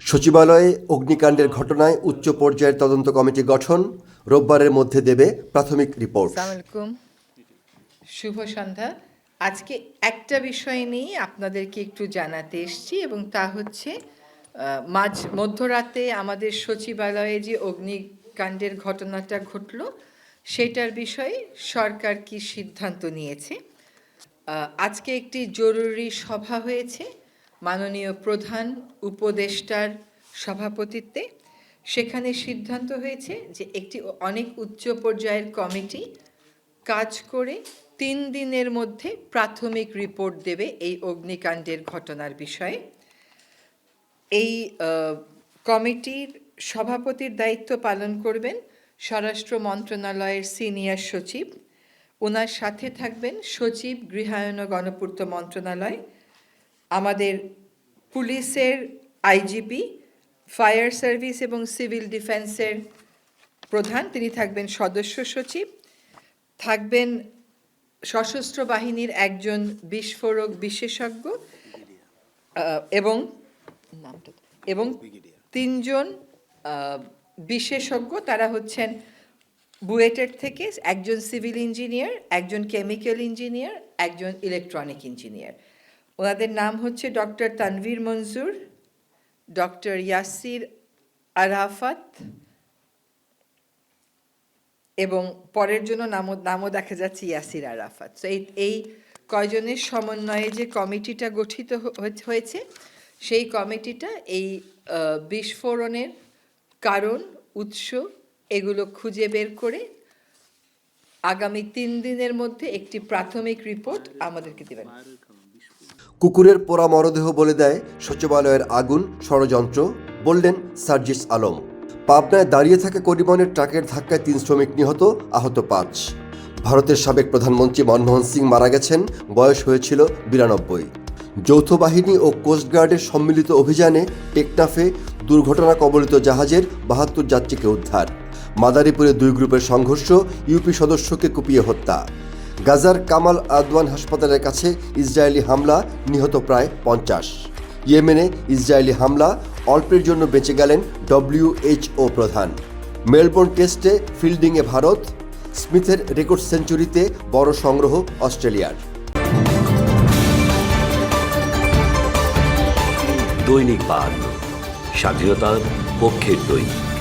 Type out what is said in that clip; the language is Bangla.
সচিবালয়ে অগ্নিকাণ্ডের ঘটনায় উচ্চ পর্যায়ের তদন্ত কমিটি গঠন, রোববারের মধ্যে দেবে প্রাথমিক রিপোর্ট। শুভ সন্ধ্যা। আজকে একটা বিষয় নিয়ে আপনাদেরকে একটু জানাতে এসেছি এবং তা হচ্ছে মাঝ, মধ্যরাতে আমাদের সচিবালয়ে যে অগ্নিকাণ্ডের ঘটনাটা ঘটলো, সেটার বিষয়ে সরকার কি সিদ্ধান্ত নিয়েছে? আজকে একটি জরুরি সভা হয়েছে। মাননীয় প্রধান উপদেষ্টার সভাপতিত্বে সেখানে সিদ্ধান্ত হয়েছে যে একটি অনেক উচ্চ পর্যায়ের কমিটি কাজ করে তিন দিনের মধ্যে প্রাথমিক রিপোর্ট দেবে এই অগ্নিকাণ্ডের ঘটনার বিষয়ে। এই কমিটির সভাপতির দায়িত্ব পালন করবেন স্বরাষ্ট্র মন্ত্রণালয়ের সিনিয়র সচিব। ওনার সাথে থাকবেন সচিব গৃহায়ন ও গণপূর্ত মন্ত্রণালয় আমাদের পুলিশের আইজিপি ফায়ার সার্ভিস এবং সিভিল ডিফেন্সের প্রধান। তিনি থাকবেন সদস্য সচিব। থাকবেন সশস্ত্র বাহিনীর একজন বিস্ফোরক বিশেষজ্ঞ এবং নামটা এবং তিনজন বিশেষজ্ঞ। তারা হচ্ছেন বুয়েটের থেকে একজন সিভিল ইঞ্জিনিয়ার একজন কেমিক্যাল ইঞ্জিনিয়ার একজন ইলেকট্রনিক ইঞ্জিনিয়ার। ওনাদের নাম হচ্ছে ডক্টর তানভীর মঞ্জুর ডক্টর ইয়াসির আরাফাত এবং পরের জন্য নামও নামও দেখা যাচ্ছে ইয়াসির আরাফাত। তো এই এই কয়জনের সমন্বয়ে যে কমিটিটা গঠিত হয়েছে সেই কমিটিটা এই বিস্ফোরণের কারণ, উৎস এগুলো খুঁজে বের করে আগামী তিন দিনের মধ্যে একটি প্রাথমিক রিপোর্ট আমাদেরকে দেবেন। কুকুরের পোড়া মরদেহ বলে দেয় সচিবালয়ের আগুন, ষড়যন্ত্র, বললেন সার্জিস আলম। পাবনায় দাঁড়িয়ে থাকা করিমনের ট্রাকের ধাক্কায় তিন শ্রমিক নিহত, আহত পাঁচ। ভারতের সাবেক প্রধানমন্ত্রী মনমোহন সিং মারা গেছেন, বয়স হয়েছিল বিরানব্বই। যৌথ বাহিনী ও কোস্টগার্ডের সম্মিলিত অভিযানে টেকনাফে দুর্ঘটনা কবলিত জাহাজের বাহাত্তর যাত্রীকে উদ্ধার। মাদারীপুরে দুই গ্রুপের সংঘর্ষ, ইউপি সদস্যকে কুপিয়ে হত্যা। গাজার কামাল আদওয়ান হাসপাতালের কাছে ইসরায়েলি হামলা, নিহত প্রায় পঞ্চাশ। ইয়েমেনে ইসরায়েলি হামলা, অল্পের জন্য বেঁচে গেলেন ডব্লিউএইচও প্রধান। মেলবোর্ন টেস্টে ফিল্ডিংয়ে ভারত, স্মিথের রেকর্ড সেঞ্চুরিতে বড় সংগ্রহ অস্ট্রেলিয়ার। দৈনিক বার্ন স্বাধীনতার পক্ষের দৈনিক।